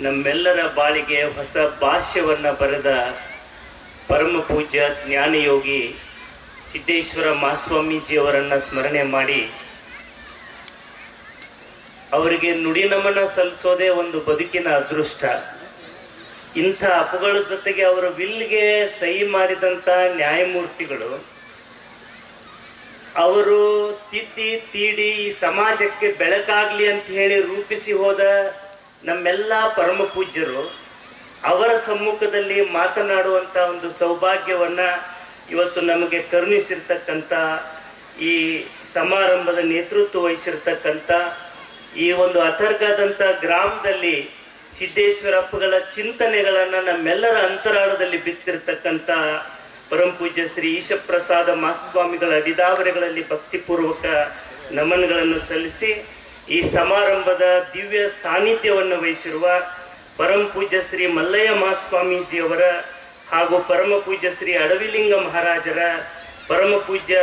ನಮ್ಮೆಲ್ಲರ ಬಾಳಿಗೆ ಹೊಸ ಭಾಷ್ಯವನ್ನು ಬರೆದ ಪರಮ ಪೂಜ್ಯ ಜ್ಞಾನಯೋಗಿ ಸಿದ್ದೇಶ್ವರ ಮಹಾಸ್ವಾಮೀಜಿಯವರನ್ನು ಸ್ಮರಣೆ ಮಾಡಿ ಅವರಿಗೆ ನುಡಿ ನಮನ ಸಲ್ಲಿಸೋದೇ ಒಂದು ಬದುಕಿನ ಅದೃಷ್ಟ. ಇಂಥ ಅಪಗಳ ಜೊತೆಗೆ ಅವರ ವಿಲ್ಗೆ ಸಹಿ ಮಾಡಿದಂಥ ನ್ಯಾಯಮೂರ್ತಿಗಳು, ಅವರು ತಿದ್ದಿ, ತೀಡಿ ಈ ಸಮಾಜಕ್ಕೆ ಬೆಳಕಾಗ್ಲಿ ಅಂತ ಹೇಳಿ ರೂಪಿಸಿ ಹೋದ ನಮ್ಮೆಲ್ಲ ಪರಮ ಪೂಜ್ಯರು ಅವರ ಸಮ್ಮುಖದಲ್ಲಿ ಮಾತನಾಡುವಂತ ಒಂದು ಸೌಭಾಗ್ಯವನ್ನ ಇವತ್ತು ನಮಗೆ ಕರುಣಿಸಿರ್ತಕ್ಕಂಥ ಈ ಸಮಾರಂಭದ ನೇತೃತ್ವ ವಹಿಸಿರ್ತಕ್ಕಂಥ ಈ ಒಂದು ಅಥರ್ಗದಂಥ ಗ್ರಾಮದಲ್ಲಿ ಸಿದ್ದೇಶ್ವರಪ್ಪಗಳ ಚಿಂತನೆಗಳನ್ನು ನಮ್ಮೆಲ್ಲರ ಅಂತರಾಳದಲ್ಲಿ ಬಿತ್ತಿರ್ತಕ್ಕಂಥ ಪೂಜ್ಯ ಶ್ರೀ ಈಶಪ್ರಸಾದ ಮಹಾಸ್ವಾಮಿಗಳ ಅಡಿದಾವರೆಗಳಲ್ಲಿ ಭಕ್ತಿಪೂರ್ವಕ ನಮನಗಳನ್ನು ಸಲ್ಲಿಸಿ ಈ ಸಮಾರಂಭದ ದಿವ್ಯ ಸಾನ್ನಿಧ್ಯವನ್ನು ವಹಿಸಿರುವ ಪರಮ ಪೂಜ್ಯ ಶ್ರೀ ಮಲ್ಲಯ್ಯ ಮಹಾಸ್ವಾಮೀಜಿಯವರ ಹಾಗೂ ಪರಮ ಪೂಜ್ಯ ಶ್ರೀ ಅಡವಿಲಿಂಗ ಮಹಾರಾಜರ, ಪರಮ ಪೂಜ್ಯ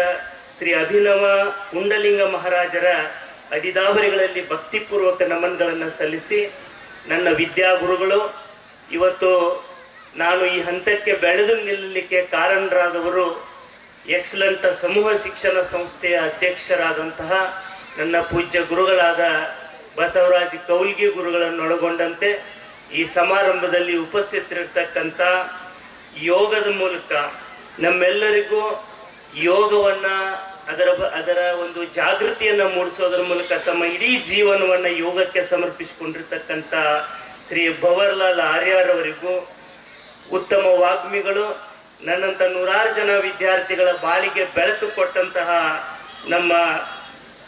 ಶ್ರೀ ಅಭಿನವ ಕುಂಡಲಿಂಗ ಮಹಾರಾಜರ ಅಡಿದಾವರಿಗಳಲ್ಲಿ ಭಕ್ತಿಪೂರ್ವಕ ನಮನಗಳನ್ನು ಸಲ್ಲಿಸಿ ನನ್ನ ವಿದ್ಯಾಗುರುಗಳು, ಇವತ್ತು ನಾನು ಈ ಹಂತಕ್ಕೆ ಬೆಳೆದು ನಿಲ್ಲಲಿಕ್ಕೆ ಕಾರಣರಾದವರು ಎಕ್ಸಲೆಂಟ್ ಸಮೂಹ ಶಿಕ್ಷಣ ಸಂಸ್ಥೆಯ ಅಧ್ಯಕ್ಷರಾದಂತಹ ನನ್ನ ಪೂಜ್ಯ ಗುರುಗಳಾದ ಬಸವರಾಜ್ ಕೌಲ್ಗಿ ಗುರುಗಳನ್ನು ಒಳಗೊಂಡಂತೆ ಈ ಸಮಾರಂಭದಲ್ಲಿ ಉಪಸ್ಥಿತರಿರ್ತಕ್ಕಂಥ ಯೋಗದ ಮೂಲಕ ನಮ್ಮೆಲ್ಲರಿಗೂ ಯೋಗವನ್ನ ಅದರ ಅದರ ಒಂದು ಜಾಗೃತಿಯನ್ನ ಮೂಡಿಸೋದ್ರ ಮೂಲಕ ತಮ್ಮ ಇಡೀ ಜೀವನವನ್ನ ಯೋಗಕ್ಕೆ ಸಮರ್ಪಿಸಿಕೊಂಡಿರ್ತಕ್ಕಂಥ ಶ್ರೀ ಭವರ್ಲಾಲ್ ಆರ್ಯಾರವರಿಗೂ ಉತ್ತಮ ವಾಗ್ಮಿಗಳು, ನನ್ನಂತ ನೂರಾರು ಜನ ವಿದ್ಯಾರ್ಥಿಗಳ ಬಾಳಿಗೆ ಬೆಳಕು ಕೊಟ್ಟಂತಹ ನಮ್ಮ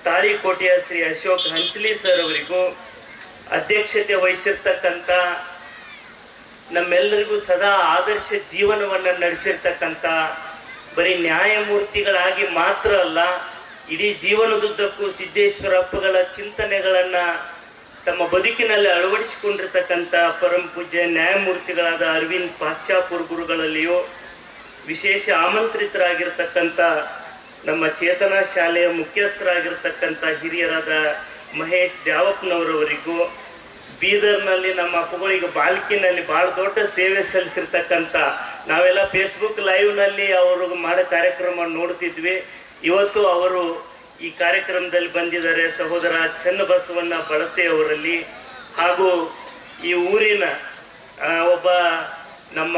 ತಾಳಿಕೋಟೆಯ ಶ್ರೀ ಅಶೋಕ್ ಹಂಚಲಿ ಸರ್ ಅವರಿಗೂ ಅಧ್ಯಕ್ಷತೆ ವಹಿಸಿರ್ತಕ್ಕಂಥ ನಮ್ಮೆಲ್ಲರಿಗೂ ಸದಾ ಆದರ್ಶ ಜೀವನವನ್ನು ನಡೆಸಿರ್ತಕ್ಕಂಥ ಬರೀ ನ್ಯಾಯಮೂರ್ತಿಗಳಾಗಿ ಮಾತ್ರ ಅಲ್ಲ, ಇಡೀ ಜೀವನದುದ್ದಕ್ಕೂ ಸಿದ್ದೇಶ್ವರ ಅಪ್ಪಗಳ ಚಿಂತನೆಗಳನ್ನ ತಮ್ಮ ಬದುಕಿನಲ್ಲಿ ಅಳವಡಿಸಿಕೊಂಡಿರ್ತಕ್ಕಂಥ ಪರಂ ಪೂಜ್ಯ ನ್ಯಾಯಮೂರ್ತಿಗಳಾದ ಅರವಿಂದ್ ಪಾಶ್ಚಾಪುರ್ ಗುರುಗಳಲ್ಲಿಯೂ ವಿಶೇಷ ಆಮಂತ್ರಿತರಾಗಿರ್ತಕ್ಕಂಥ ನಮ್ಮ ಚೇತನ ಶಾಲೆಯ ಮುಖ್ಯಸ್ಥರಾಗಿರ್ತಕ್ಕಂಥ ಹಿರಿಯರಾದ ಮಹೇಶ್ ದ್ಯಾವಪ್ಪನವರವರಿಗೂ ಬೀದರ್ನಲ್ಲಿ ನಮ್ಮ ಅಪ್ಪಗಳಿಗೆ ಬಾಲ್ಕಿನಲ್ಲಿ ಬಹಳ ದೊಡ್ಡ ಸೇವೆ ಸಲ್ಲಿಸಿರ್ತಕ್ಕಂಥ ನಾವೆಲ್ಲ ಫೇಸ್ಬುಕ್ ಲೈವ್ನಲ್ಲಿ ಅವರು ಮಾಡೋ ಕಾರ್ಯಕ್ರಮ ನೋಡ್ತಿದ್ವಿ. ಇವತ್ತು ಅವರು ಈ ಕಾರ್ಯಕ್ರಮದಲ್ಲಿ ಬಂದಿದ್ದಾರೆ ಸಹೋದರ ಚನ್ನಬಸವಣ್ಣ ಬಳತೆ ಅವರಲ್ಲಿ. ಹಾಗೂ ಈ ಊರಿನ ಒಬ್ಬ ನಮ್ಮ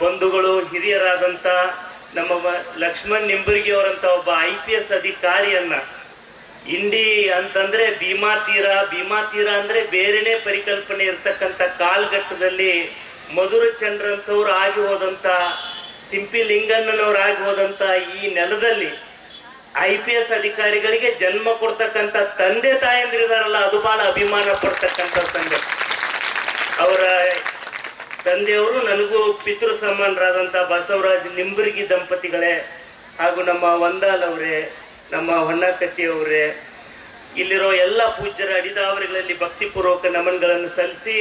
ಬಂಧುಗಳು ಹಿರಿಯರಾದಂಥ ನಮ್ಮ ಲಕ್ಷ್ಮಣ್ ನಿಂಬರ್ಗಿ ಅವರಂತ ಒಬ್ಬ ಐ ಪಿ ಎಸ್ ಅಧಿಕಾರಿಯನ್ನ ಇಂಡಿ ಅಂತಂದ್ರೆ ಭೀಮಾ ತೀರ ಭೀಮಾ ತೀರ ಅಂದ್ರೆ ಬೇರೆನೆ ಪರಿಕಲ್ಪನೆ ಇರ್ತಕ್ಕಂಥ ಕಾಲ್ಘಟ್ಟದಲ್ಲಿ ಮಧುರ ಚಂದ್ರಂತವ್ರು ಆಗಿ ಹೋದಂತ, ಸಿಂಪಿ ಲಿಂಗಣ್ಣನವ್ರು ಆಗಿ ಹೋದಂತ ಈ ನೆಲದಲ್ಲಿ ಐ ಪಿ ಎಸ್ ಅಧಿಕಾರಿಗಳಿಗೆ ಜನ್ಮ ಕೊಡ್ತಕ್ಕಂಥ ತಂದೆ ತಾಯಂದಿರಿದಾರಲ್ಲ, ಅದು ಬಹಳ ಅಭಿಮಾನ ಪಡ್ತಕ್ಕಂಥ ಸಂಗತಿ. ಅವರ ತಂದೆಯವರು ನನಗೂ ಪಿತೃ ಸಮಾನರಾದಂಥ ಬಸವರಾಜ್ ನಿಂಬರ್ಗಿ ದಂಪತಿಗಳೇ ಹಾಗೂ ನಮ್ಮ ವಂದಾಲ್ ಅವರೇ, ನಮ್ಮ ಹೊನ್ನಕತ್ತಿ ಅವರೇ, ಇಲ್ಲಿರೋ ಎಲ್ಲ ಪೂಜ್ಯರ ಅಡಿದಾವರಿಗಳಲ್ಲಿ ಭಕ್ತಿಪೂರ್ವಕ ನಮನಗಳನ್ನು ಸಲ್ಲಿಸಿ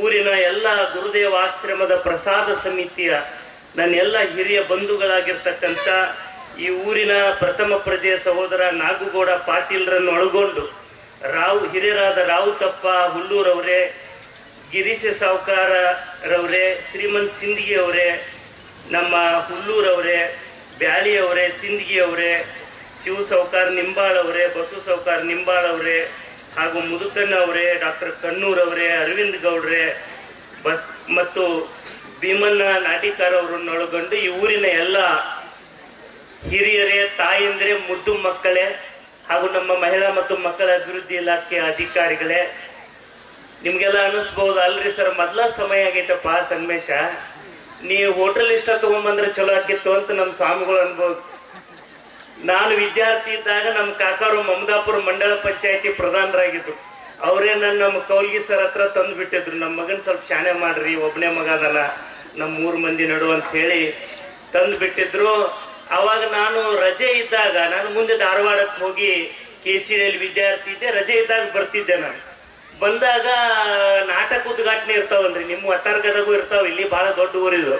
ಊರಿನ ಎಲ್ಲ ಗುರುದೇವ ಆಶ್ರಮದ ಪ್ರಸಾದ ಸಮಿತಿಯ ನನ್ನ ಎಲ್ಲ ಹಿರಿಯ ಬಂಧುಗಳಾಗಿರ್ತಕ್ಕಂಥ ಈ ಊರಿನ ಪ್ರಥಮ ಪ್ರಜೆಯ ಸಹೋದರ ನಾಗುಗೌಡ ಪಾಟೀಲ್ರನ್ನು ಒಳಗೊಂಡು ರಾವ್ ಹಿರಿಯರಾದ ರಾವುತಪ್ಪ ಹುಲ್ಲೂರವರೇ ಗಿರೀಶ ಸಾವುಕಾರರವರೇ, ಶ್ರೀಮಂತ್ ಸಿಂದಗಿ ಅವರೇ ನಮ್ಮ ಹುಲ್ಲೂರವರೇ ಬ್ಯಾಳಿ ಅವರೇ ಸಿಂದಗಿ ಅವರೇ ಶಿವ ಸಾವುಕಾರ ನಿಂಬಾಳ್ ಅವರೇ ಬಸವ ಸಾವುಕಾರ ನಿಂಬಾಳ್ ಅವರೇ ಹಾಗೂ ಮುದುಕಣ್ಣ ಅವರೇ ಡಾಕ್ಟರ್ ಕಣ್ಣೂರವರೇ, ಅರವಿಂದ್ ಗೌಡ್ರೆ, ಬಸ್ ಮತ್ತು ಭೀಮಣ್ಣ ನಾಟಿಕಾರ ಅವರನ್ನೊಳಗೊಂಡು ಈ ಊರಿನ ಎಲ್ಲ ಹಿರಿಯರೇ, ತಾಯಂದ್ರೆ ಮುದ್ದು ಮಕ್ಕಳೇ ಹಾಗೂ ನಮ್ಮ ಮಹಿಳಾ ಮತ್ತು ಮಕ್ಕಳ ಅಭಿವೃದ್ಧಿ ಇಲಾಖೆ ಅಧಿಕಾರಿಗಳೇ ನಿಮ್ಗೆಲ್ಲ ಅನಿಸ್ಬಹುದು ಅಲ್ರಿ ಸರ್, ಮೊದ್ಲ ಸಮಯ ಆಗೈತಪ್ಪ ಸಂಗಮೇಶ ನೀವು ಹೋಟೆಲ್ ಇಷ್ಟ ತಗೊಂಬಂದ್ರೆ ಚಲೋ ಆಕಿತ್ತು ಅಂತ ನಮ್ಮ ಸ್ವಾಮಿಗಳು ಅನ್ಬೋದು. ನಾನು ವಿದ್ಯಾರ್ಥಿ ಇದ್ದಾಗ ನಮ್ಮ ಕಾಕಾರು ಮಮದಾಪುರ ಮಂಡಲ ಪಂಚಾಯತಿ ಪ್ರಧಾನರಾಗಿದ್ರು. ಅವರೇ ನನ್ನ ನಮ್ಮ ಕೌಲ್ಗಿ ಸರ್ ಹತ್ರ ತಂದು ಬಿಟ್ಟಿದ್ರು. ನಮ್ಮ ಮಗನ್ ಸ್ವಲ್ಪ ಶಾಣೆ ಮಾಡ್ರಿ ಒಬ್ಬನೇ ಮಗ ಅದಲ್ಲ ನಮ್ಮ ಮೂರು ಮಂದಿ ನಡು ಅಂತ ಹೇಳಿ ತಂದು ಬಿಟ್ಟಿದ್ರು. ಅವಾಗ ನಾನು ರಜೆ ಇದ್ದಾಗ, ನಾನು ಮುಂದೆ ಧಾರವಾಡಕ್ಕೆ ಹೋಗಿ ಕೆ ಸಿ ವಿದ್ಯಾರ್ಥಿ ಇದ್ದೆ. ರಜೆ ಇದ್ದಾಗ ಬರ್ತಿದ್ದೆ ನಾನು. ಬಂದಾಗ ನಾಟಕ ಉದ್ಘಾಟನೆ ಇರ್ತಾವಲ್ರಿ, ನಿಮ್ಮ ಒಟ್ಟಾರ್ಗದಾಗೂ ಇರ್ತಾವ, ಇಲ್ಲಿ ಬಹಳ ದೊಡ್ಡ ಊರಿದ್ರು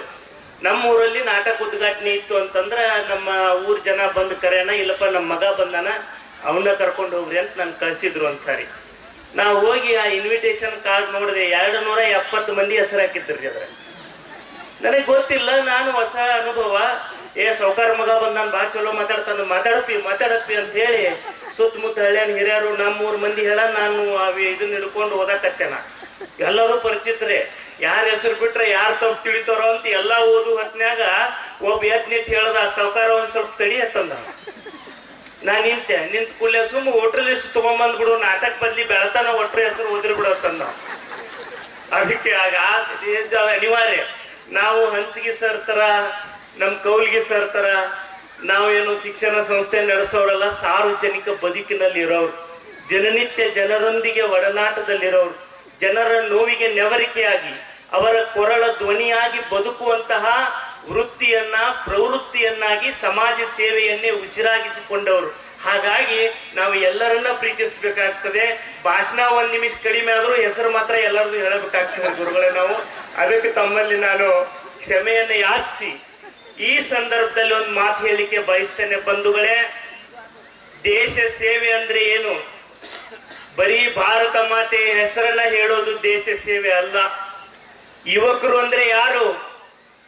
ನಮ್ಮ ಊರಲ್ಲಿ ನಾಟಕ ಉದ್ಘಾಟನೆ ಇತ್ತು ಅಂತಂದ್ರ ನಮ್ಮ ಊರ್ ಜನ ಬಂದ್ ಕರೆಯಣ ಇಲ್ಲಪ್ಪ ನಮ್ಮ ಮಗ ಬಂದಾನ ಅವನ್ನ ಕರ್ಕೊಂಡು ಹೋಗ್ರಿ ಅಂತ ನನ್ ಕಳ್ಸಿದ್ರು ಒಂದ್ಸಾರಿ. ನಾ ಹೋಗಿ ಆ ಇನ್ವಿಟೇಷನ್ ಕಾರ್ಡ್ ನೋಡಿದೆ ಎರಡು ನೂರ ಎಪ್ಪತ್ತು ಮಂದಿ ಹೆಸರು ಹಾಕಿದ್ರಿ ಅದ್ರ ನನಗೆ ಗೊತ್ತಿಲ್ಲ, ನಾನು ಹೊಸ ಅನುಭವ. ಏ ಸೌಕಾರ ಮಗ ಬಂದ್ ನಾನು ಬಾ ಚಲೋ ಮಾತಾಡ್ತಾನ, ಮಾತಾಡಪ್ಪಿ ಮಾತಾಡಪ್ಪಿ ಅಂತ ಹೇಳಿ ಸುತ್ತಮುತ್ತ ಹಳ್ಳಿಯನ್ ಹಿರಿಯರು, ನಮ್ಮೂರ್ ಮಂದಿ ಹೇಳ ನಾನು ಅವಿ ಇದನ್ನ ಹಿಡ್ಕೊಂಡು ಓದಾಕತ್ತೇನ. ಎಲ್ಲರೂ ಪರಿಚಿತರೇ ಯಾರ ಹೆಸರು ಬಿಟ್ರೆ ಯಾರು ತಪ್ಪು ತಿಳಿತಾರೋ ಅಂತ ಎಲ್ಲಾ ಓದು ಹೊತ್ನ್ಯಾಗ ಒಬ್ಬ ಎತ್ ನಿಂತ ಹೇಳ್ದ ಸೌಕಾರ ಒಂದ್ ಸ್ವಲ್ಪ ತಡಿ ಅಂತಂದ. ನಾ ನಿಂತೆ, ನಿಂತ ಕೂಲೆ ಸುಮ್ಮ ಹೋಟ್ರಲ್ ಎಷ್ಟು ತಗೊಂಬಂದ್ ಬಿಡು, ನಾಟಕ ಬದ್ಲಿ ಬೆಳತಾನ ಒಟ್ರ ಹೆಸರು ಓದಿರ್ ಬಿಡು ಅಂತಂದ. ಅದಕ್ಕೆ ಆಗ ಅನಿವಾರ್ಯ. ನಾವು ಹಂಚಿಗೆ ಸರ್ ತರ ನಮ್ ಕೌಲ್ಗೆ ತರ ನಾವೇನು ಶಿಕ್ಷಣ ಸಂಸ್ಥೆ ನಡೆಸೋರಲ್ಲ, ಸಾರ್ವಜನಿಕ ಬದುಕಿನಲ್ಲಿ ಇರೋರು ದಿನನಿತ್ಯ ಜನರೊಂದಿಗೆ ಒಡನಾಟದಲ್ಲಿರೋರು, ಜನರ ನೋವಿಗೆ ನೆವರಿಕೆಯಾಗಿ, ಅವರ ಕೊರಳ ಧ್ವನಿಯಾಗಿ ಬದುಕುವಂತಹ ವೃತ್ತಿಯನ್ನ, ಪ್ರವೃತ್ತಿಯನ್ನಾಗಿ ಸಮಾಜ ಸೇವೆಯನ್ನೇ ಉಸಿರಾಗಿಸಿಕೊಂಡವರು. ಹಾಗಾಗಿ ನಾವು ಎಲ್ಲರನ್ನ ಪ್ರೀತಿಸಬೇಕಾಗ್ತದೆ. ಭಾಷಣ ಒಂದ್ ನಿಮಿಷ ಕಡಿಮೆ ಆದ್ರೂ ಹೆಸರು ಮಾತ್ರ ಎಲ್ಲರಿಗೂ ಹೇಳಬೇಕಾಗ್ತದೆ ಗುರುಗಳೇ ನಾವು. ಅದಕ್ಕೆ ತಮ್ಮಲ್ಲಿ ನಾನು ಕ್ಷಮೆಯನ್ನು ಯಾಚಿಸಿ ಈ ಸಂದರ್ಭದಲ್ಲಿ ಒಂದು ಮಾತು ಹೇಳಲಿಕ್ಕೆ ಬಯಸ್ತೇನೆ ಬಂಧುಗಳೇ, ದೇಶ ಸೇವೆ ಅಂದ್ರೆ ಏನು? ಬರೀ ಭಾರತ ಮಾತೆ ಹೆಸರನ್ನ ಹೇಳೋದು ದೇಶ ಸೇವೆ ಅಲ್ಲ. ಯುವಕರು ಅಂದ್ರೆ ಯಾರು?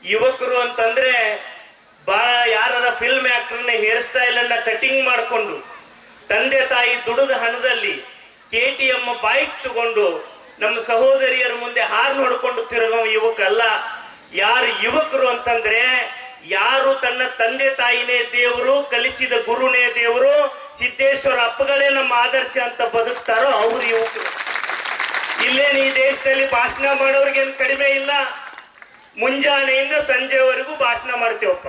ಯುವಕರು ಅಂತಂದ್ರೆ ಬಾ ಯಾರ ಫಿಲ್ಮ್ ಆಕ್ಟರ್ನ ಹೇರ್ ಸ್ಟೈಲ್ ಅನ್ನ ಕಟಿಂಗ್ ಮಾಡಿಕೊಂಡು, ತಂದೆ ತಾಯಿ ದುಡಿದ ಹಣದಲ್ಲಿ ಕೆ ಟಿ ಎಂ ಬೈಕ್ ತಗೊಂಡು ನಮ್ಮ ಸಹೋದರಿಯರ ಮುಂದೆ ಹಾರ್ ಹೊಡ್ಕೊಂಡು ತಿರುಗೋ ಯುವಕ ಅಲ್ಲ ಯಾರು ಯುವಕರು ಅಂತಂದ್ರೆ ಯಾರು ತನ್ನ ತಂದೆ ತಾಯಿನೇ ದೇವರು, ಕಲಿಸಿದ ಗುರುನೇ ದೇವರು, ಸಿದ್ದೇಶ್ವರ ಅಪ್ಪಗಳೇ ನಮ್ಮ ಆದರ್ಶ ಅಂತ ಬದುಕ್ತಾರೋ ಅವ್ರು ಇವರು. ಇಲ್ಲೇನು ಈ ದೇಶದಲ್ಲಿ ಭಾಷಣ ಮಾಡೋರ್ಗೇನು ಕಡಿಮೆ ಇಲ್ಲ? ಮುಂಜಾನೆಯಿಂದ ಸಂಜೆವರೆಗೂ ಭಾಷಣ ಮಾಡ್ತೇವಪ್ಪ.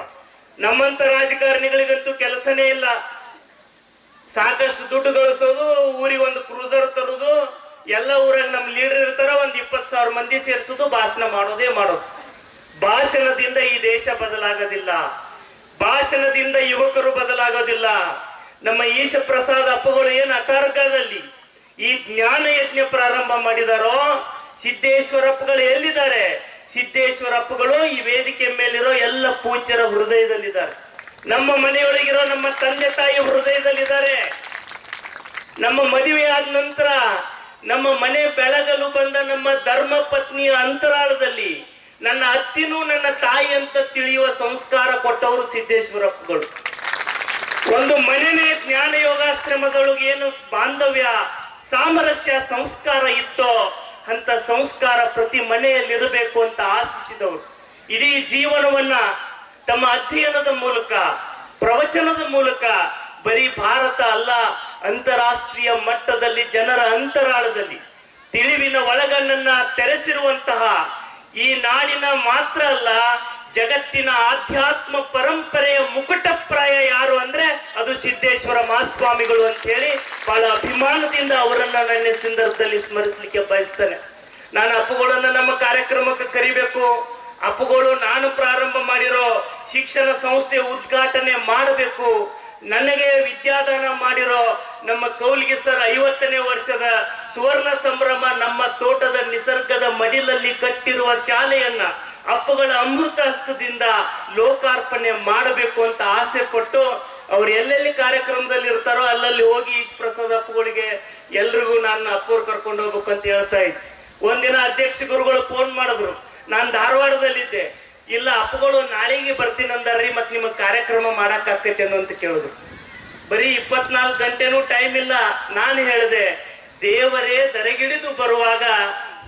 ನಮ್ಮಂತ ರಾಜಕಾರಣಿಗಳಿಗಂತೂ ಕೆಲಸನೇ ಇಲ್ಲ. ಸಾಕಷ್ಟು ದುಡ್ಡು ಗಳಿಸೋದು, ಊರಿಗೆ ಒಂದು ಕ್ರೂಸರ್ ತರೋದು, ಎಲ್ಲ ಊರಾಗ ನಮ್ಮ ಲೀಡರ್ ಇರ್ತಾರ, ಒಂದ್ ಇಪ್ಪತ್ತು ಸಾವಿರ ಮಂದಿ ಸೇರಿಸೋದು, ಭಾಷಣ ಮಾಡೋದೇ ಮಾಡೋದು. ಭಾಷಣದಿಂದ ಈ ದೇಶ ಬದಲಾಗೋದಿಲ್ಲ. ಭಾಷಣದಿಂದ ಯುವಕರು ಬದಲಾಗೋದಿಲ್ಲ. ನಮ್ಮ ಈಶ ಪ್ರಸಾದ್ ಅಪ್ಪಗಳು ಏನು ಅಕಾರ್ಗದಲ್ಲಿ ಈ ಜ್ಞಾನ ಯಜ್ಞ ಪ್ರಾರಂಭ ಮಾಡಿದಾರೋ, ಸಿದ್ದೇಶ್ವರಪ್ಪಗಳು ಎಲ್ಲಿದ್ದಾರೆ? ಸಿದ್ದೇಶ್ವರಪ್ಪಗಳು ಈ ವೇದಿಕೆ ಮೇಲಿರೋ ಎಲ್ಲ ಪೂಜ್ಯರ ಹೃದಯದಲ್ಲಿದ್ದಾರೆ. ನಮ್ಮ ಮನೆಯೊಳಗಿರೋ ನಮ್ಮ ತಂದೆ ತಾಯಿ ಹೃದಯದಲ್ಲಿದ್ದಾರೆ. ನಮ್ಮ ಮದುವೆ ಆದ ನಂತರ ನಮ್ಮ ಮನೆ ಬೆಳಗಲು ಬಂದ ನಮ್ಮ ಧರ್ಮ ಪತ್ನಿಯ ಅಂತರಾಳದಲ್ಲಿ ನನ್ನ ಅತ್ತಿನೂ ನನ್ನ ತಾಯಿ ಅಂತ ತಿಳಿಯುವ ಸಂಸ್ಕಾರ ಕೊಟ್ಟವರು ಸಿದ್ದೇಶ್ವರಪ್ಪಗಳು. ಒಂದು ಮನೆಯೇ ಜ್ಞಾನ ಯೋಗಾಶ್ರಮದೊಳಗೇನು ಬಾಂಧವ್ಯ, ಸಾಮರಸ್ಯ ಸಂಸ್ಕಾರ ಇತ್ತೋ ಅಂತ ಸಂಸ್ಕಾರ ಪ್ರತಿ ಮನೆಯಲ್ಲಿರಬೇಕು ಅಂತ ಆಶಿಸಿದವರು. ಇಡೀ ಜೀವನವನ್ನ ತಮ್ಮ ಅಧ್ಯಯನದ ಮೂಲಕ, ಪ್ರವಚನದ ಮೂಲಕ, ಬರೀ ಭಾರತ ಅಲ್ಲ, ಅಂತಾರಾಷ್ಟ್ರೀಯ ಮಟ್ಟದಲ್ಲಿ ಜನರ ಅಂತರಾಳದಲ್ಲಿ, ತಿಳಿವಿನ ಒಳಗಣ್ಣನ್ನ ತೆರೆಸಿರುವಂತಹ ಈ ನಾಡಿನ ಮಾತ್ರ ಅಲ್ಲ, ಜಗತ್ತಿನ ಆಧ್ಯಾತ್ಮ ಪರಂಪರೆಯ ಮುಕುಟಪ್ರಾಯ ಯಾರು ಅಂದ್ರೆ ಅದು ಸಿದ್ದೇಶ್ವರ ಮಹಾಸ್ವಾಮಿಗಳು ಅಂತ ಹೇಳಿ ಬಹಳ ಅಭಿಮಾನದಿಂದ ಅವರನ್ನ ನನ್ನ ಸಂದರ್ಭದಲ್ಲಿ ಸ್ಮರಿಸಲಿಕ್ಕೆ ಬಯಸ್ತೇನೆ. ನಾನು ಅಪ್ಪುಗಳನ್ನ ನಮ್ಮ ಕಾರ್ಯಕ್ರಮಕ್ಕೆ ಕರಿಬೇಕು. ಅಪ್ಪುಗಳು ನಾನು ಪ್ರಾರಂಭ ಮಾಡಿರೋ ಶಿಕ್ಷಣ ಸಂಸ್ಥೆ ಉದ್ಘಾಟನೆ ಮಾಡಬೇಕು. ನನಗೆ ವಿದ್ಯಾದಾನ ಮಾಡಿರೋ ನಮ್ಮ ಕೌಲಿಗೆ ಸರ್ ಐವತ್ತನೇ ವರ್ಷದ ಸುವರ್ಣ ಸಂಭ್ರಮ ನಮ್ಮ ತೋಟದ ನಿಸರ್ಗದ ಮಡಿಲಲ್ಲಿ ಕಟ್ಟಿರುವ ಶಾಲೆಯನ್ನ, ಅಪ್ಪಗಳ ಅಮೃತ ಹಸ್ತದಿಂದ ಲೋಕಾರ್ಪಣೆ ಮಾಡಬೇಕು ಅಂತ ಆಸೆ ಪಟ್ಟು ಅವ್ರು ಎಲ್ಲೆಲ್ಲಿ ಕಾರ್ಯಕ್ರಮದಲ್ಲಿ ಇರ್ತಾರೋ ಅಲ್ಲಲ್ಲಿ ಹೋಗಿ ಈಶ್ ಪ್ರಸಾದ್ ಅಪ್ಪಗಳಿಗೆ ಎಲ್ರಿಗೂ ನಾನು ಅಪ್ಪವ್ರು ಕರ್ಕೊಂಡು ಹೋಗ್ಬೇಕು ಅಂತ ಹೇಳ್ತಾ ಇದ್ದೆ. ಒಂದಿನ ಅಧ್ಯಕ್ಷ ಗುರುಗಳು ಫೋನ್ ಮಾಡಿದ್ರು. ನಾನು ಧಾರವಾಡದಲ್ಲಿದ್ದೆ. ಇಲ್ಲ, ಅಪ್ಪಗಳು ನಾಳೆಗೆ ಬರ್ತೀನಿ ಅಂದಾರ್ರಿ, ಮತ್ತೆ ನಿಮಗೆ ಕಾರ್ಯಕ್ರಮ ಮಾಡಕ್ ಆಕೈತೆ ಅಂತ ಕೇಳಿದ್ರು. ಬರೀ ಇಪ್ಪತ್ನಾಲ್ಕು ಗಂಟೆನೂ ಟೈಮ್ ಇಲ್ಲ, ನಾನು ಹೇಳಿದೆ ದೇವರೇ ದರಗಿಳಿದು ಬರುವಾಗ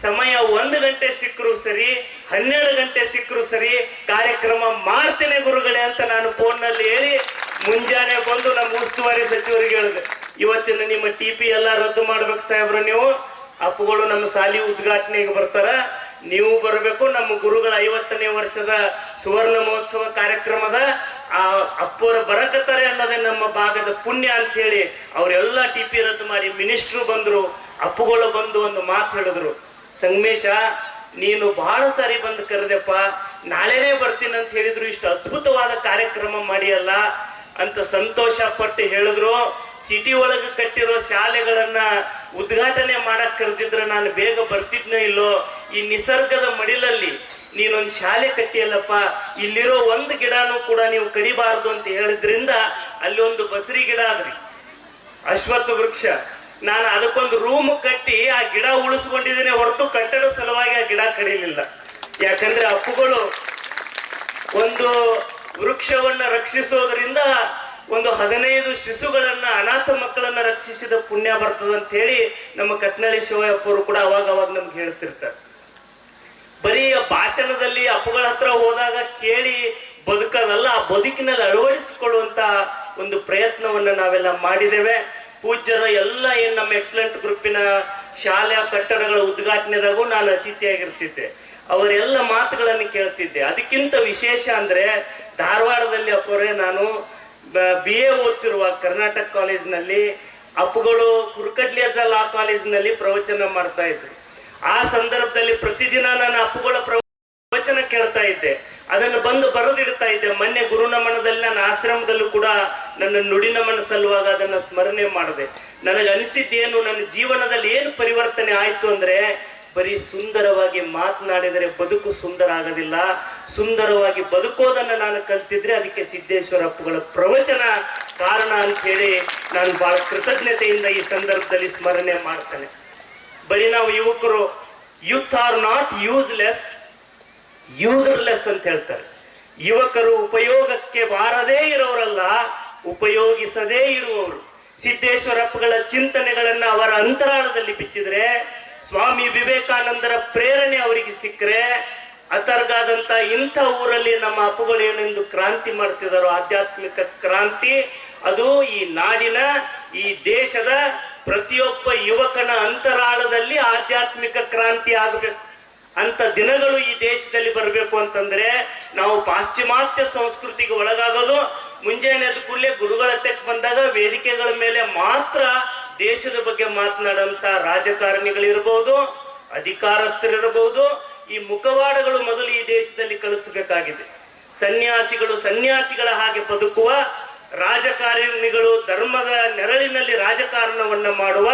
ಸಮಯ ಒಂದು ಗಂಟೆ ಸಿಕ್ಕರು ಸರಿ, ಹನ್ನೆರಡು ಗಂಟೆ ಸಿಕ್ಕರು ಸರಿ ಕಾರ್ಯಕ್ರಮ ಮಾಡ್ತೇನೆ ಗುರುಗಳೇ ಅಂತ ನಾನು ಫೋನ್ನಲ್ಲಿ ಹೇಳಿ ಮುಂಜಾನೆ ಬಂದು ನಮ್ಮ ಉಸ್ತುವಾರಿ ಸಚಿವರಿಗೆ ಹೇಳಿದೆ. ಇವತ್ತಿನ ನಿಮ್ಮ ಟಿ ಪಿ ಎಲ್ಲ ರದ್ದು ಮಾಡ್ಬೇಕು ಸಾಹೇಬ್ರು ನೀವು. ಅಪ್ಪುಗಳು ನಮ್ಮ ಸಾಲಿ ಉದ್ಘಾಟನೆಗೆ ಬರ್ತಾರ. ನೀವು ಬರಬೇಕು. ನಮ್ಮ ಗುರುಗಳ ಐವತ್ತನೇ ವರ್ಷದ ಸುವರ್ಣ ಮಹೋತ್ಸವ ಕಾರ್ಯಕ್ರಮದ ಆ ಅಪ್ಪರ ಬರಕತ್ತಾರೆ ಅನ್ನೋದೇ ನಮ್ಮ ಭಾಗದ ಪುಣ್ಯ ಅಂತ ಹೇಳಿ ಅವರೆಲ್ಲ ಟಿ ಪಿ ರದ್ದು ಮಾಡಿ ಮಿನಿಸ್ಟ್ರು ಬಂದ್ರು, ಅಪ್ಪುಗಳು ಬಂದು ಒಂದು ಮಾತು ಹೇಳಿದ್ರು. ಸಂಗಮೇಶ, ನೀನು ಬಹಳ ಸಾರಿ ಬಂದು ಕರೆದೆಪ್ಪ, ನಾಳೆನೇ ಬರ್ತೀನಿ ಅಂತ ಹೇಳಿದ್ರು, ಇಷ್ಟು ಅದ್ಭುತವಾದ ಕಾರ್ಯಕ್ರಮ ಮಾಡಿಯಲ್ಲ ಅಂತ ಸಂತೋಷ ಪಟ್ಟು ಹೇಳಿದ್ರು. ಸಿಟಿ ಒಳಗೆ ಕಟ್ಟಿರೋ ಶಾಲೆಗಳನ್ನ ಉದ್ಘಾಟನೆ ಮಾಡಕ್ ಕರೆದಿದ್ರೆ ನಾನು ಬೇಗ ಬರ್ತಿದ್ನೋ ಇಲ್ಲೋ, ಈ ನಿಸರ್ಗದ ಮಡಿಲಲ್ಲಿ ನೀನೊಂದು ಶಾಲೆ ಕಟ್ಟಿಯಲ್ಲಪ್ಪ, ಇಲ್ಲಿರೋ ಒಂದು ಗಿಡನೂ ಕೂಡ ನೀವು ಕಡಿಬಾರದು ಅಂತ ಹೇಳಿದ್ರಿಂದ ಅಲ್ಲಿ ಒಂದು ಬಸರಿ ಗಿಡ ಆದ್ರಿ ಅಶ್ವತ್ಥ ವೃಕ್ಷ. ನಾನು ಅದಕ್ಕೊಂದು ರೂಮ್ ಕಟ್ಟಿ ಆ ಗಿಡ ಉಳಿಸ್ಕೊಂಡಿದ್ದೀನಿ, ಹೊರತು ಕಟ್ಟಡ ಸಲುವಾಗಿ ಆ ಗಿಡ ಕಡಿಲಿಲ್ಲ. ಯಾಕಂದ್ರೆ ಅಪ್ಪುಗಳು ಒಂದು ವೃಕ್ಷವನ್ನ ರಕ್ಷಿಸೋದ್ರಿಂದ ಒಂದು ಹದಿನೈದು ಶಿಶುಗಳನ್ನ, ಅನಾಥ ಮಕ್ಕಳನ್ನ ರಕ್ಷಿಸಿದ ಪುಣ್ಯ ಬರ್ತದೆ ಅಂತ ಹೇಳಿ ನಮ್ಮ ಕಟ್ನಳ್ಳಿ ಶಿವಯ್ಯಪ್ಪರು ಕೂಡ ಅವಾಗ ಅವಾಗ ನಮ್ಗೆ ಹೇಳ್ತಿರ್ತಾರೆ. ಬರೀ ಭಾಷಣದಲ್ಲಿ ಅಪ್ಪುಗಳ ಹತ್ರ ಹೋದಾಗ ಕೇಳಿ ಬದುಕೋದಲ್ಲ, ಆ ಬದುಕಿನಲ್ಲಿ ಅಳವಡಿಸಿಕೊಳ್ಳುವಂತ ಒಂದು ಪ್ರಯತ್ನವನ್ನ ನಾವೆಲ್ಲ ಮಾಡಿದ್ದೇವೆ. ಪೂಜ್ಯರ ಎಲ್ಲ ಏನ್ ನಮ್ಮ ಎಕ್ಸಲೆಂಟ್ ಗ್ರೂಪಿನ ಶಾಲೆಯ ಕಟ್ಟಡಗಳ ಉದ್ಘಾಟನೆದಾಗೂ ನಾನು ಅತಿಥಿಯಾಗಿರ್ತಿದ್ದೆ. ಅವರೆಲ್ಲ ಮಾತುಗಳನ್ನು ಕೇಳ್ತಿದ್ದೆ. ಅದಕ್ಕಿಂತ ವಿಶೇಷ ಅಂದ್ರೆ ಧಾರವಾಡದಲ್ಲಿ ಅಪ್ಪರೇ ನಾನು, ಬಿ ಎ ಓದ್ತಿರುವ ಕರ್ನಾಟಕ ಕಾಲೇಜ್ನಲ್ಲಿ ಅಪ್ಪುಗಳು ಕುರುಕಡ್ಲಿ ಅಜ್ಜ ಲಾ ಕಾಲೇಜ್ನಲ್ಲಿ ಪ್ರವಚನ ಮಾಡ್ತಾ ಇದ್ರು. ಆ ಸಂದರ್ಭದಲ್ಲಿ ಪ್ರತಿದಿನ ನಾನು ಅಪ್ಪುಗಳ ಪ್ರವಚನ ಕೇಳ್ತಾ ಇದ್ದೆ. ಅದನ್ನು ಬಂದು ಬರೆದಿಡ್ತಾ ಇದ್ದೆ. ಮೊನ್ನೆ ಗುರುನಮನದಲ್ಲಿ ನನ್ನ ಆಶ್ರಮದಲ್ಲೂ ಕೂಡ ನನ್ನ ನುಡಿನಮನ ಸಲುವಾಗ ಅದನ್ನ ಸ್ಮರಣೆ ಮಾಡಿದೆ. ನನಗೆ ಅನಿಸಿದ್ದೇನು, ನನ್ನ ಜೀವನದಲ್ಲಿ ಏನು ಪರಿವರ್ತನೆ ಆಯ್ತು ಅಂದ್ರೆ, ಬರೀ ಸುಂದರವಾಗಿ ಮಾತನಾಡಿದರೆ ಬದುಕು ಸುಂದರ ಆಗೋದಿಲ್ಲ. ಸುಂದರವಾಗಿ ಬದುಕೋದನ್ನ ನಾನು ಕಲ್ತಿದ್ರೆ ಅದಕ್ಕೆ ಸಿದ್ದೇಶ್ವರ ಅಪ್ಪುಗಳ ಪ್ರವಚನ ಕಾರಣ ಅಂತ ಹೇಳಿ ನಾನು ಬಹಳ ಕೃತಜ್ಞತೆಯಿಂದ ಈ ಸಂದರ್ಭದಲ್ಲಿ ಸ್ಮರಣೆ ಮಾಡ್ತೇನೆ. ಬರೀ ನಾವು ಯುವಕರು youth are not useless useless ಅಂತ ಹೇಳ್ತಾರೆ. ಯುವಕರು ಉಪಯೋಗಕ್ಕೆ ಬಾರದೇ ಇರೋರಲ್ಲ, ಉಪಯೋಗಿಸದೇ ಇರುವವರು. ಸಿದ್ದೇಶ್ವರಪ್ಪಗಳ ಚಿಂತನೆಗಳನ್ನ ಅವರ ಅಂತರಾಳದಲ್ಲಿ ಬಿತ್ತಿದ್ರೆ, ಸ್ವಾಮಿ ವಿವೇಕಾನಂದರ ಪ್ರೇರಣೆ ಅವರಿಗೆ ಸಿಕ್ಕರೆ, ಅತರ್ಗಾದಂತ ಇಂಥ ಊರಲ್ಲಿ ನಮ್ಮ ಅಪ್ಪುಗಳು ಏನೆಂದು ಕ್ರಾಂತಿ ಮಾಡ್ತಿದಾರೋ, ಆಧ್ಯಾತ್ಮಿಕ ಕ್ರಾಂತಿ, ಅದು ಈ ನಾಡಿನ, ಈ ದೇಶದ ಪ್ರತಿಯೊಬ್ಬ ಯುವಕನ ಅಂತರಾಳದಲ್ಲಿ ಆಧ್ಯಾತ್ಮಿಕ ಕ್ರಾಂತಿ ಆಗಬೇಕು. ಅಂತ ದಿನಗಳು ಈ ದೇಶದಲ್ಲಿ ಬರಬೇಕು ಅಂತಂದ್ರೆ ನಾವು ಪಾಶ್ಚಿಮಾತ್ಯ ಸಂಸ್ಕೃತಿಗೆ ಒಳಗಾಗೋದು, ಮುಂಜಾನೆ ಕೂಡಲೇ ಗುರುಗಳ ತೆಕ್ ಬಂದಾಗ ವೇದಿಕೆಗಳ ಮೇಲೆ ಮಾತ್ರ ದೇಶದ ಬಗ್ಗೆ ಮಾತನಾಡುವಂತ ರಾಜಕಾರಣಿಗಳಿರ್ಬೋದು ಅಧಿಕಾರಸ್ಥರಿರಬಹುದು ಈ ಮುಖವಾಡಗಳು ಮೊದಲು ಈ ದೇಶದಲ್ಲಿ ಕಲಿಸಬೇಕಾಗಿದೆ. ಸನ್ಯಾಸಿಗಳು ಸನ್ಯಾಸಿಗಳ ಹಾಗೆ ಬದುಕುವ ರಾಜಕಾರಣಿಗಳು ಧರ್ಮದ ನೆರಳಿನಲ್ಲಿ ರಾಜಕಾರಣವನ್ನ ಮಾಡುವ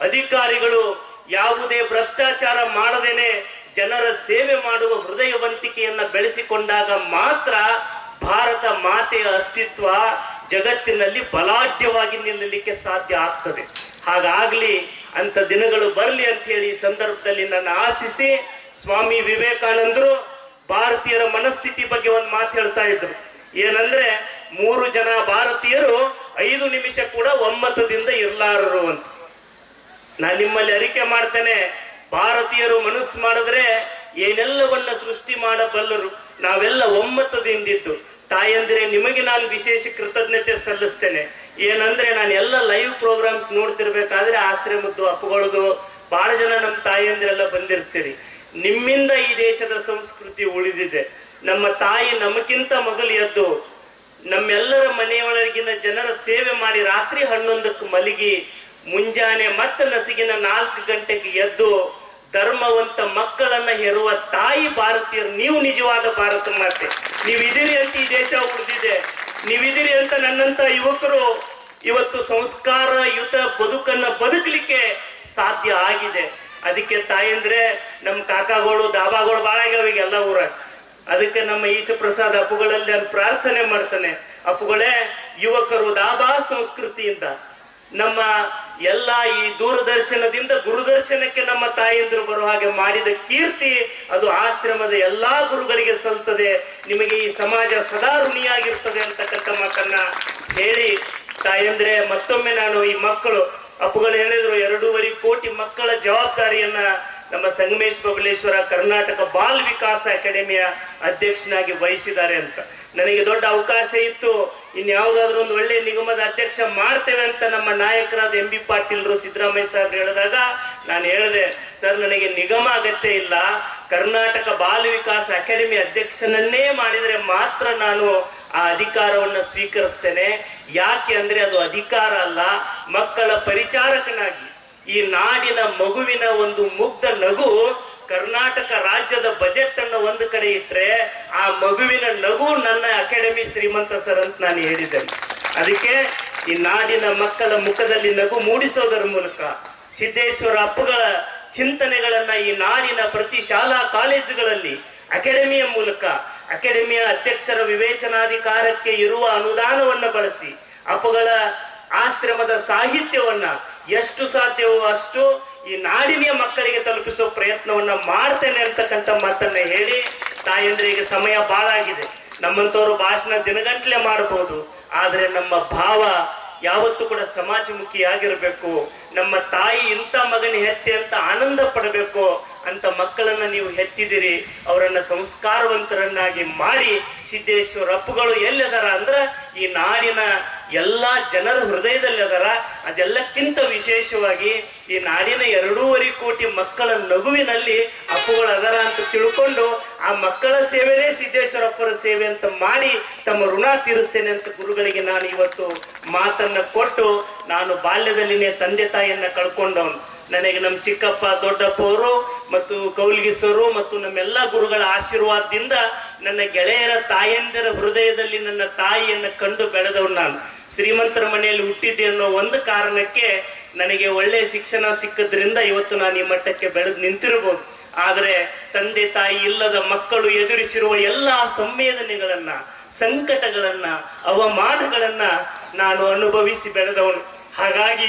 ಅಧಿಕಾರಿಗಳು ಯಾವುದೇ ಭ್ರಷ್ಟಾಚಾರ ಮಾಡದೇನೆ ಜನರ ಸೇವೆ ಮಾಡುವ ಹೃದಯವಂತಿಕೆಯನ್ನ ಬೆಳೆಸಿಕೊಂಡಾಗ ಮಾತ್ರ ಭಾರತ ಮಾತೆಯ ಅಸ್ತಿತ್ವ ಜಗತ್ತಿನಲ್ಲಿ ಬಲಾಢ್ಯವಾಗಿ ನಿಲ್ಲಲಿಕ್ಕೆ ಸಾಧ್ಯ ಆಗ್ತದೆ. ಹಾಗಾಗ್ಲಿ ಅಂತ ದಿನಗಳು ಬರಲಿ ಅಂತ ಹೇಳಿ ಈ ಸಂದರ್ಭದಲ್ಲಿ ನನ್ನ ಆಶಿಸಿ ಸ್ವಾಮಿ ವಿವೇಕಾನಂದರು ಭಾರತೀಯರ ಮನಸ್ಥಿತಿ ಬಗ್ಗೆ ಒಂದು ಮಾತು ಹೇಳ್ತಾ ಇದ್ರು. ಏನಂದ್ರೆ ಮೂರು ಜನ ಭಾರತೀಯರು ಐದು ನಿಮಿಷ ಕೂಡ ಒಮ್ಮತದಿಂದ ಇರ್ಲಾರರು ಅಂತ. ನಾನು ನಿಮ್ಮಲ್ಲಿ ಅರಿಕೆ ಮಾಡ್ತೇನೆ, ಭಾರತೀಯರು ಮನಸ್ಸು ಮಾಡಿದ್ರೆ ಏನೆಲ್ಲವನ್ನ ಸೃಷ್ಟಿ ಮಾಡಬಲ್ಲರು, ನಾವೆಲ್ಲ ಒಮ್ಮತದಿಂದಿದ್ದು. ತಾಯಂದ್ರೆ, ನಿಮಗೆ ನಾನು ವಿಶೇಷ ಕೃತಜ್ಞತೆ ಸಲ್ಲಿಸ್ತೇನೆ. ಏನಂದ್ರೆ ನಾನು ಎಲ್ಲ ಲೈವ್ ಪ್ರೋಗ್ರಾಮ್ಸ್ ನೋಡ್ತಿರ್ಬೇಕಾದ್ರೆ ಆಶ್ರಮದ್ದು, ಅಪ್ಪಗಳದು ಬಹಳ ಜನ ನಮ್ಮ ತಾಯಂದಿರೆಲ್ಲ ಬಂದಿರ್ತೀರಿ. ನಿಮ್ಮಿಂದ ಈ ದೇಶದ ಸಂಸ್ಕೃತಿ ಉಳಿದಿದೆ. ನಮ್ಮ ತಾಯಿ ನಮಗಿಂತ ಮೊದಲು ಎದ್ದು ನಮ್ಮೆಲ್ಲರ ಮನೆಯೊಳಗಿನ ಜನರ ಸೇವೆ ಮಾಡಿ ರಾತ್ರಿ ಹನ್ನೊಂದಕ್ಕೆ ಮಲಗಿ, ಮುಂಜಾನೆ ಮತ್ತೆ ನಸಿಗಿನ ನಾಲ್ಕು ಗಂಟೆಗೆ ಎದ್ದು ಧರ್ಮವಂತ ಮಕ್ಕಳನ್ನ ಹೆರುವ ತಾಯಿ ಭಾರತೀಯರು, ನೀವು ನಿಜವಾದ ಭಾರತ ಮಾತೆ. ನೀವು ಇದೀರಿ ಅಂತ ಈ ದೇಶ ಉಳಿದಿದೆ. ನೀವಿದಿರಿ ಅಂತ ನನ್ನಂತ ಯುವಕರು ಇವತ್ತು ಸಂಸ್ಕಾರ, ಯುತ, ಬದುಕನ್ನ ಬದುಕಲಿಕ್ಕೆ ಸಾಧ್ಯ ಆಗಿದೆ. ಅದಕ್ಕೆ ತಾಯಂದ್ರೆ ನಮ್ಮ ಕಾಕಾಗಳು, ದಾಬಾಗಳು ಬಾಳಾಗ್ಯಾವ ಆಗ್ಯಾವ ಈಗ ಎಲ್ಲ ಊರಾಗ. ಅದಕ್ಕೆ ನಮ್ಮ ಈಶ ಪ್ರಸಾದ್ ಅಪ್ಪುಗಳಲ್ಲಿ ನಾನು ಪ್ರಾರ್ಥನೆ ಮಾಡ್ತಾನೆ. ಅಪ್ಪುಗಳೇ, ಯುವಕರು ದಾಬಾ ಸಂಸ್ಕೃತಿಯಿಂದ, ನಮ್ಮ ಎಲ್ಲ ಈ ದೂರದರ್ಶನದಿಂದ ಗುರುದರ್ಶನಕ್ಕೆ ನಮ್ಮ ತಾಯಂದಿರು ಬರೋ ಹಾಗೆ ಮಾಡಿದ ಕೀರ್ತಿ ಅದು ಆಶ್ರಮದ ಎಲ್ಲಾ ಗುರುಗಳಿಗೆ ಸಲ್ತದೆ ನಿಮಗೆ ಈ ಸಮಾಜ ಸದಾ ಋಣಿಯಾಗಿರ್ತದೆ ಅಂತಕ್ಕಂಥ ಮಾತನ್ನ ಹೇಳಿ ತಾಯಂದ್ರೆ, ಮತ್ತೊಮ್ಮೆ ನಾನು ಈ ಮಕ್ಕಳು, ಅಪ್ಪುಗಳು ಹೇಳಿದ್ರು, ಎರಡೂವರೆ ಕೋಟಿ ಮಕ್ಕಳ ಜವಾಬ್ದಾರಿಯನ್ನ ನಮ್ಮ ಸಂಗಮೇಶ್ ಬಬಲೇಶ್ವರ ಕರ್ನಾಟಕ ಬಾಲ್ ವಿಕಾಸ ಅಕಾಡೆಮಿಯ ಅಧ್ಯಕ್ಷನಾಗಿ ವಹಿಸಿದ್ದಾರೆ ಅಂತ. ನನಗೆ ದೊಡ್ಡ ಅವಕಾಶ ಇತ್ತು. ಇನ್ಯಾವುದಾದ್ರೂ ಒಂದು ಒಳ್ಳೆ ನಿಗಮದ ಅಧ್ಯಕ್ಷ ಮಾಡ್ತೇವೆ ಅಂತ ನಮ್ಮ ನಾಯಕರಾದ ಎಂ ಬಿ ಪಾಟೀಲ್ರು ಸಿದ್ದರಾಮಯ್ಯ ಸರ್ ಹೇಳಿದಾಗ ನಾನು ಹೇಳಿದೆ ಸರ್ ನನಗೆ ನಿಗಮ ಅಗತ್ಯ ಇಲ್ಲ. ಕರ್ನಾಟಕ ಬಾಲ ವಿಕಾಸ ಅಕಾಡೆಮಿ ಅಧ್ಯಕ್ಷನನ್ನೇ ಮಾಡಿದರೆ ಮಾತ್ರ ನಾನು ಆ ಅಧಿಕಾರವನ್ನು ಸ್ವೀಕರಿಸ್ತೇನೆ. ಯಾಕೆ ಅಂದ್ರೆ ಅದು ಅಧಿಕಾರ ಅಲ್ಲ, ಮಕ್ಕಳ ಪರಿಚಾರಕನಾಗಿ. ಈ ನಾಡಿನ ಮಗುವಿನ ಒಂದು ಮುಗ್ಧ ನಗು ಕರ್ನಾಟಕ ರಾಜ್ಯದ ಬಜೆಟ್ ಅನ್ನು ಒಂದು ಕಡೆ ಇಟ್ರೆ ಆ ಮಗುವಿನ ನಗು ನನ್ನ ಅಕಾಡೆಮಿ ಶ್ರೀಮಂತ ಸರ್ ಅಂತ ನಾನು ಹೇಳಿದ್ದೇನೆ. ಅದಕ್ಕೆ ಈ ನಾಡಿನ ಮಕ್ಕಳ ಮುಖದಲ್ಲಿ ನಗು ಮೂಡಿಸೋದರ ಮೂಲಕ ಸಿದ್ದೇಶ್ವರ ಅಪ್ಪಗಳ ಚಿಂತನೆಗಳನ್ನ ಈ ನಾಡಿನ ಪ್ರತಿ ಶಾಲಾ ಕಾಲೇಜುಗಳಲ್ಲಿ ಅಕಾಡೆಮಿಯ ಮೂಲಕ ಅಕಾಡೆಮಿಯ ಅಧ್ಯಕ್ಷರ ವಿವೇಚನಾಧಿಕಾರಕ್ಕೆ ಇರುವ ಅನುದಾನವನ್ನು ಬಳಸಿ ಅಪ್ಪಗಳ ಆಶ್ರಮದ ಸಾಹಿತ್ಯವನ್ನ ಎಷ್ಟು ಸಾಧ್ಯವೋ ಅಷ್ಟು ಈ ನಾಡಿನ ಮಕ್ಕಳಿಗೆ ತಲುಪಿಸೋ ಪ್ರಯತ್ನವನ್ನ ಮಾಡ್ತೇನೆ ಅಂತಕ್ಕಂಥ ಮಾತನ್ನ ಹೇಳಿ ತಾಯಂದ್ರಿಗೆ ಸಮಯ ಬಹಳ ಆಗಿದೆ. ನಮ್ಮಂಥವ್ರು ಭಾಷಣ ದಿನಗಂಟ್ಲೆ ಮಾಡಬಹುದು ಆದರೆ ನಮ್ಮ ಭಾವ ಯಾವತ್ತೂ ಕೂಡ ಸಮಾಜಮುಖಿಯಾಗಿರಬೇಕು. ನಮ್ಮ ತಾಯಿ ಇಂಥ ಮಗನ ಹೆತ್ತೆ ಅಂತ ಆನಂದ ಪಡಬೇಕು ಅಂತ ಮಕ್ಕಳನ್ನ ನೀವು ಹೆತ್ತಿದಿರಿ ಅವರನ್ನ ಸಂಸ್ಕಾರವಂತರನ್ನಾಗಿ ಮಾಡಿ ಸಿದ್ದೇಶ್ವರ ಅಪ್ಪುಗಳು ಎಲ್ಲಿದಾರ ಅಂದ್ರ ಈ ನಾಡಿನ ಎಲ್ಲಾ ಜನರ ಹೃದಯದಲ್ಲಿ ಅದರ, ಅದೆಲ್ಲಕ್ಕಿಂತ ವಿಶೇಷವಾಗಿ ಈ ನಾಡಿನ ಎರಡೂವರೆ ಕೋಟಿ ಮಕ್ಕಳ ನಗುವಿನಲ್ಲಿ ಅಪ್ಪುಗಳು ಅದರ ಅಂತ ತಿಳ್ಕೊಂಡು ಆ ಮಕ್ಕಳ ಸೇವೆನೇ ಸಿದ್ದೇಶ್ವರಪ್ಪರ ಸೇವೆ ಅಂತ ಮಾಡಿ ತಮ್ಮ ಋಣ ತೀರಿಸ್ತೇನೆ ಅಂತ ಗುರುಗಳಿಗೆ ನಾನು ಇವತ್ತು ಮಾತನ್ನ ಕೊಟ್ಟು ನಾನು ಬಾಲ್ಯದಲ್ಲಿನೇ ತಂದೆ ತಾಯಿಯನ್ನ ಕಳ್ಕೊಂಡವನು. ನನಗೆ ನಮ್ಮ ಚಿಕ್ಕಪ್ಪ, ದೊಡ್ಡಪ್ಪ ಅವರು ಮತ್ತು ಕೌಲ್ಗಿಸರು ಮತ್ತು ನಮ್ಮೆಲ್ಲ ಗುರುಗಳ ಆಶೀರ್ವಾದದಿಂದ ನನ್ನ ಗೆಳೆಯರ ತಾಯಂದಿರ ಹೃದಯದಲ್ಲಿ ನನ್ನ ತಾಯಿಯನ್ನು ಕಂಡು ಬೆಳೆದವನು ನಾನು. ಶ್ರೀಮಂತರ ಮನೆಯಲ್ಲಿ ಹುಟ್ಟಿದ್ದೆ ಅನ್ನೋ ಒಂದು ಕಾರಣಕ್ಕೆ ನನಗೆ ಒಳ್ಳೆಯ ಶಿಕ್ಷಣ ಸಿಕ್ಕದ್ರಿಂದ ಇವತ್ತು ನಾನು ಈ ಮಟ್ಟಕ್ಕೆ ಬೆಳೆದು ನಿಂತಿರಬಹುದು ಆದರೆ ತಂದೆ ತಾಯಿ ಇಲ್ಲದ ಮಕ್ಕಳು ಎದುರಿಸಿರುವ ಎಲ್ಲಾ ಸಂವೇದನೆಗಳನ್ನ, ಸಂಕಟಗಳನ್ನ, ಅವಮಾನಗಳನ್ನ ನಾನು ಅನುಭವಿಸಿ ಬೆಳೆದವನು. ಹಾಗಾಗಿ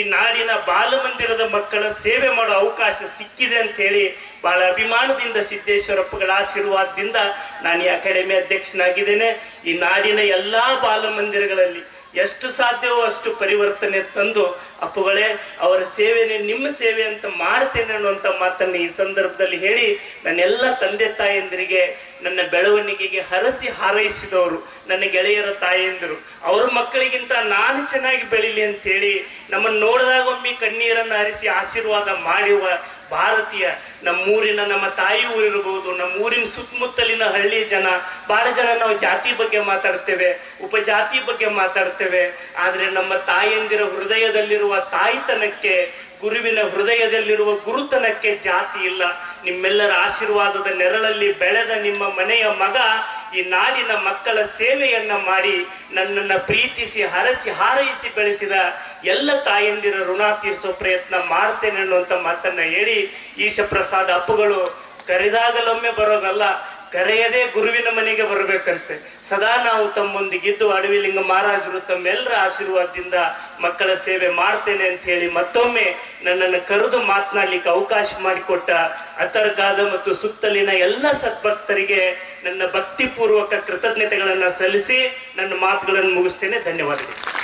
ಈ ನಾಡಿನ ಬಾಲಮಂದಿರದ ಮಕ್ಕಳ ಸೇವೆ ಮಾಡೋ ಅವಕಾಶ ಸಿಕ್ಕಿದೆ ಅಂತ ಹೇಳಿ ಬಹಳ ಅಭಿಮಾನದಿಂದ ಸಿದ್ದೇಶ್ವರಪ್ಪಗಳ ಆಶೀರ್ವಾದದಿಂದ ನಾನು ಈ ಅಕಾಡೆಮಿ ಅಧ್ಯಕ್ಷನಾಗಿದ್ದೇನೆ. ಈ ನಾಡಿನ ಎಲ್ಲಾ ಬಾಲಮಂದಿರಗಳಲ್ಲಿ ಎಷ್ಟು ಸಾಧ್ಯವೋ ಅಷ್ಟು ಪರಿವರ್ತನೆ ತಂದು, ಅಪ್ಪುಗಳೇ, ಅವರ ಸೇವೆನೇ ನಿಮ್ಮ ಸೇವೆ ಅಂತ ಮಾಡ್ತೇನೆ ಅನ್ನುವಂಥ ಮಾತನ್ನು ಈ ಸಂದರ್ಭದಲ್ಲಿ ಹೇಳಿ, ನನ್ನೆಲ್ಲ ತಂದೆ ತಾಯಂದಿರಿಗೆ, ನನ್ನ ಬೆಳವಣಿಗೆಗೆ ಹರಸಿ ಹಾರೈಸಿದವರು ನನ್ನ ಗೆಳೆಯರ ತಾಯಂದಿರು. ಅವ್ರ ಮಕ್ಕಳಿಗಿಂತ ನಾನು ಚೆನ್ನಾಗಿ ಬೆಳಿಲಿ ಅಂತ ಹೇಳಿ, ನಮ್ಮನ್ನು ನೋಡಿದಾಗ ಒಮ್ಮೆ ಕಣ್ಣೀರನ್ನು ಹರಿಸಿ ಆಶೀರ್ವಾದ ಮಾಡುವ ಭಾರತೀಯ. ನಮ್ಮೂರಿನ ನಮ್ಮ ತಾಯಿ ಊರಿರಬಹುದು ನಮ್ಮೂರಿನ ಸುತ್ತಮುತ್ತಲಿನ ಹಳ್ಳಿ ಜನ, ಬಹಳ ಜನ ನಾವು ಜಾತಿ ಬಗ್ಗೆ ಮಾತಾಡ್ತೇವೆ, ಉಪಜಾತಿ ಬಗ್ಗೆ ಮಾತಾಡ್ತೇವೆ. ಆದ್ರೆ ನಮ್ಮ ತಾಯಂದಿರ ಹೃದಯದಲ್ಲಿರುವ ತಾಯ್ತನಕ್ಕೆ ಗುರುವಿನ ಹೃದಯದಲ್ಲಿರುವ ಗುರುತನಕ್ಕೆ ಜಾತಿ ಇಲ್ಲ. ನಿಮ್ಮೆಲ್ಲರ ಆಶೀರ್ವಾದದ ನೆರಳಲ್ಲಿ ಬೆಳೆದ ನಿಮ್ಮ ಮನೆಯ ಮಗ ಈ ನಾಡಿನ ಮಕ್ಕಳ ಸೇವೆಯನ್ನ ಮಾಡಿ ನನ್ನನ್ನ ಪ್ರೀತಿಸಿ, ಹರಸಿ, ಹಾರೈಸಿ ಬೆಳೆಸಿದ ಎಲ್ಲ ತಾಯಂದಿರ ಋಣ ತೀರಿಸೋ ಪ್ರಯತ್ನ ಮಾಡ್ತೇನೆ ಅನ್ನುವಂಥ ಮಾತನ್ನ ಹೇಳಿ ಈಶ ಪ್ರಸಾದ ಅಪ್ಪುಗಳು ಕರೆದಾಗಲೊಮ್ಮೆ ಬರೋದಲ್ಲ ಕರೆಯದೇ ಗುರುವಿನ ಮನೆಗೆ ಬರಬೇಕಷ್ಟೆ. ಸದಾ ನಾವು ತಮ್ಮೊಂದಿಗಿದ್ದು ಅಡವಿಲಿಂಗ ಮಹಾರಾಜರು ತಮ್ಮೆಲ್ಲರ ಆಶೀರ್ವಾದದಿಂದ ಮಕ್ಕಳ ಸೇವೆ ಮಾಡ್ತೇನೆ ಅಂತ ಹೇಳಿ ಮತ್ತೊಮ್ಮೆ ನನ್ನನ್ನು ಕರೆದು ಮಾತನಾಡ್ಲಿಕ್ಕೆ ಅವಕಾಶ ಮಾಡಿಕೊಟ್ಟ ಅತರ್ಗಾದ ಮತ್ತು ಸುತ್ತಲಿನ ಎಲ್ಲ ಸದ್ಭಕ್ತರಿಗೆ ನನ್ನ ಭಕ್ತಿಪೂರ್ವಕ ಕೃತಜ್ಞತೆಗಳನ್ನ ಸಲ್ಲಿಸಿ ನನ್ನ ಮಾತುಗಳನ್ನು ಮುಗಿಸ್ತೇನೆ. ಧನ್ಯವಾದಗಳು.